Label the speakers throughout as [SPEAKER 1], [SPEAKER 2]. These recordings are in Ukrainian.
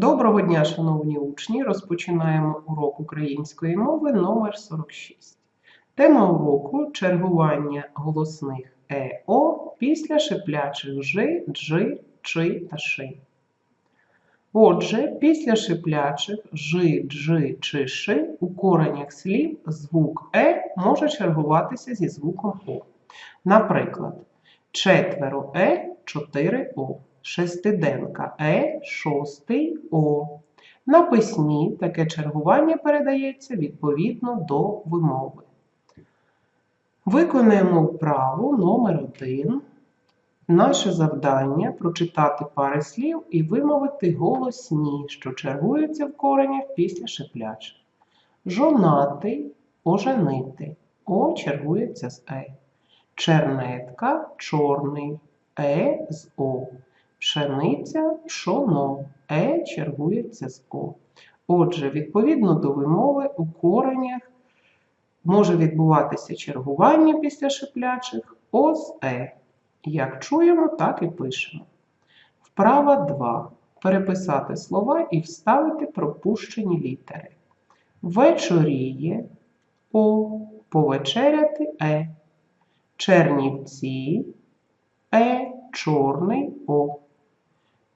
[SPEAKER 1] Доброго дня, шановні учні! Розпочинаємо урок української мови номер 46. Тема уроку чергування голосних ЕО після шиплячих Ж, Дж, Чи та Ши. Отже, після шиплячих Ж, Дж, Чи, Ши у коренях слів звук Е може чергуватися зі звуком О. Наприклад, четверо Е, 4 О. Шестиденка Е, шостий О. На письмі таке чергування передається відповідно до вимови. Виконуємо вправу номер 1 Наше завдання прочитати пари слів і вимовити голосні, що чергуються в коренях після шиплячих. Жонатий, оженити. О чергується з Е. Чернетка, чорний. Е з О. Пшениця, пшоно. Е чергується з О. Отже, відповідно до вимови у коренях може відбуватися чергування після шиплячих О з Е. Як чуємо, так і пишемо. Вправа 2. Переписати слова і вставити пропущені літери. Вечоріє О. Повечеряти Е. Чернівці Е. Чорний О.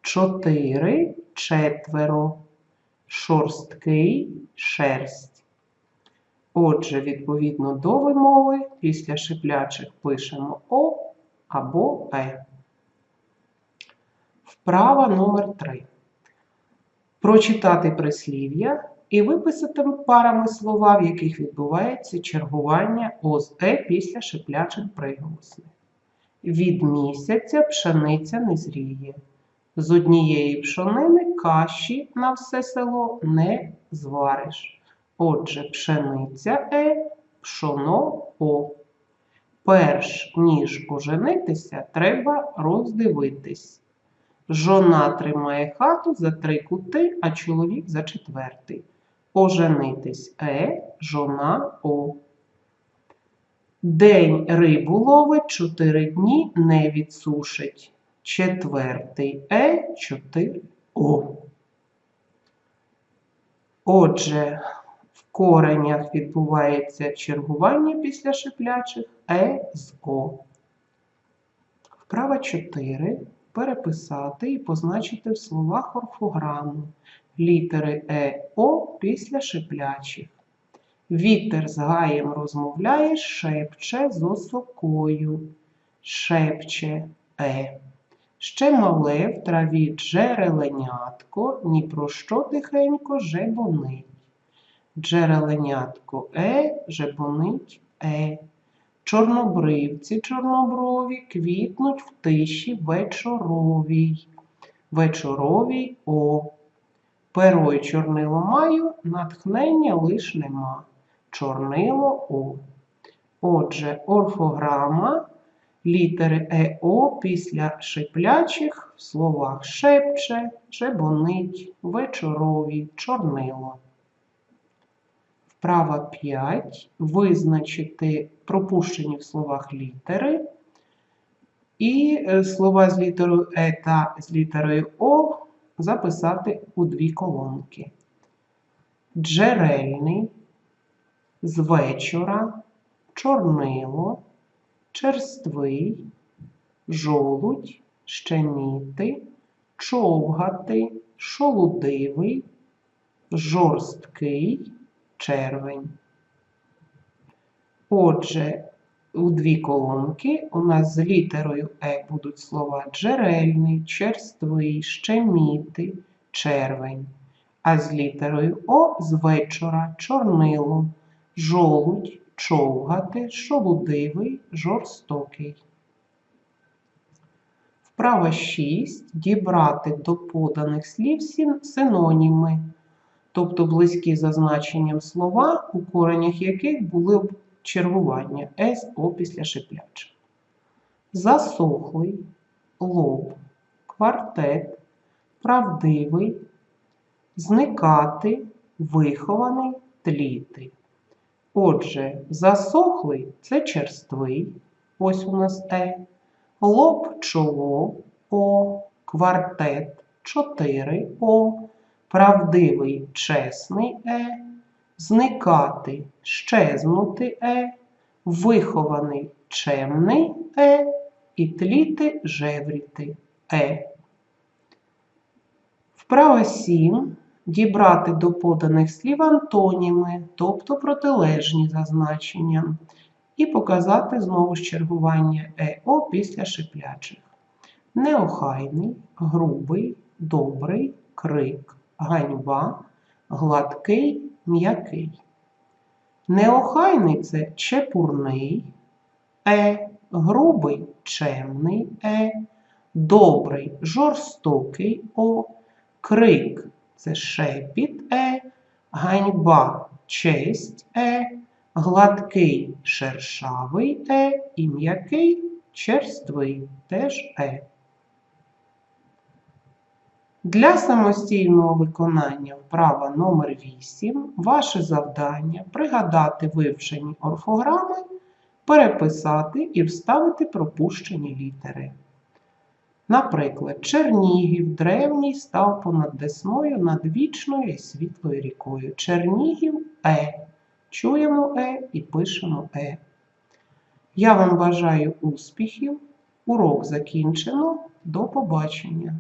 [SPEAKER 1] Чотири четверо. Шорсткий шерсть. Отже, відповідно до вимови, після шиплячих пишемо О або Е. Вправа номер 3. Прочитати прислів'я і виписати парами слова, в яких відбувається чергування О з Е після шиплячих приголосних. Від місяця пшениця не зріє. З однієї пшонини каші на все село не звариш. Отже, пшениця Е, пшоно О. Перш ніж оженитися, треба роздивитись. Жона тримає хату за три кути, а чоловік за четвертий. Оженитись Е, жона О. День рибу ловить, чотири дні не відсушить. Четвертий Е, чотири О. Отже, в коренях відбувається чергування після шиплячих Е з О. Вправа 4. Переписати і позначити в словах орфограму літери Е О після шиплячих. Вітер з гаєм розмовляє, шепче з осокою, шепче Е. Ще мале в траві джереленятко, ні про що тихенько жебонить. Джереленятко Е, жебонить Е. Чорнобривці чорноброві квітнуть в тиші вечоровій. Вечоровій О. Перо й чорнило маю, натхнення лиш нема. Чорнило О. Отже, орфограма літери ЕО після шиплячих в словах шепче, шебонить, вечорові, чорнило. Вправа 5. Визначити пропущені в словах літери. І е, слова з літерою Е та з літерою О записати у дві колонки. Джерельний, з вечора, чорнило, черствий, жолудь, щеміти, човгати, шолудивий, жорсткий, червень. Отже, у дві колонки у нас з літерою Е будуть слова джерельний, черствий, щеміти, червень. А з літерою О з вечора, чорнило, жолудь, човгати, шолудивий, жорстокий. Вправа 6. Дібрати до поданих слів синоніми, тобто близькі за значенням слова, у коренях яких були б чергування С О після шиплячих. Засохлий, лоб, квартет, правдивий, зникати, вихований, тліти. Отже, засохлий це черствий, ось у нас Е, лоб чоло О, квартет 4 О, правдивий, чесний е, зникати, щезнути е, вихований, чемний е. І тліти, жевріти е. Вправа 7. Дібрати до поданих слів антоніми, тобто протилежні за значенням, і показати знову ж чергування ЕО після шиплячих. Неохайний, грубий, добрий, крик, ганьба, гладкий, м'який. Неохайний це чепурний, е, грубий, чемний е, добрий, жорстокий о, крик це шепіт е, ганьба, честь е, гладкий, шершавий е і м'який, черствий теж е. Для самостійного виконання вправа номер 8 ваше завдання пригадати вивчені орфограми, переписати і вставити пропущені літери. Наприклад, Чернігів древній став понад Десною над вічною і світлою рікою. Чернігів Е. Чуємо Е і пишемо Е. Я вам бажаю успіхів. Урок закінчено. До побачення!